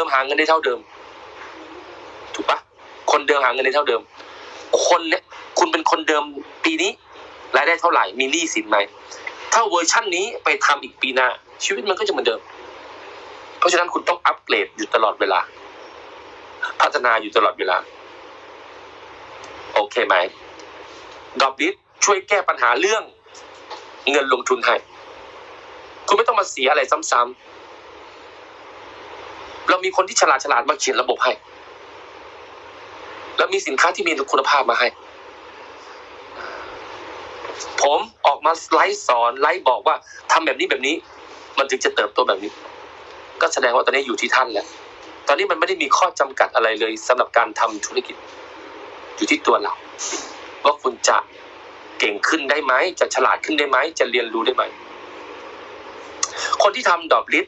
ิมหาเงินได้เท่าเดิม ถูกปะคนเดิมหาเงินได้เท่าเดิม คนเนี่ยคุณเป็นคนเดิมปีนี้รายได้เท่าไหร่มีหนี้สินไหมถ้าเวอร์ชั่นนี้ไปทำอีกปีหน้าชีวิตมันก็จะเหมือนเดิม เพราะฉะนั้นคุณต้องอัปเกรดอยู่ตลอดเวลา พัฒนาอยู่ตลอดเวลา โอเคไหมดอบลิสช่วยแก้ปัญหาเรื่องเงินลงทุนให้ คุณไม่ต้องมาเสียอะไรซ้ำๆ เรามีคนที่ฉลาดฉลาดมาเขียนระบบให้ แล้วมีสินค้าที่มีคุณภาพมาให้ ผมออกมาไลฟ์สอนไลฟ์บอกว่าทำแบบนี้แบบนี้ มันถึงจะเติบโตแบบนี้ ก็แสดงว่าตอนนี้อยู่ที่ท่านแล้วตอนนี้มันไม่ได้มีข้อจำกัดอะไรเลยสำหรับการทำธุรกิจ อยู่ที่ตัวเราว่าคุณจะเก่งขึ้นได้ไหม จะฉลาดขึ้นได้ไหม จะเรียนรู้ได้ไหม คนที่ทำดอบลิส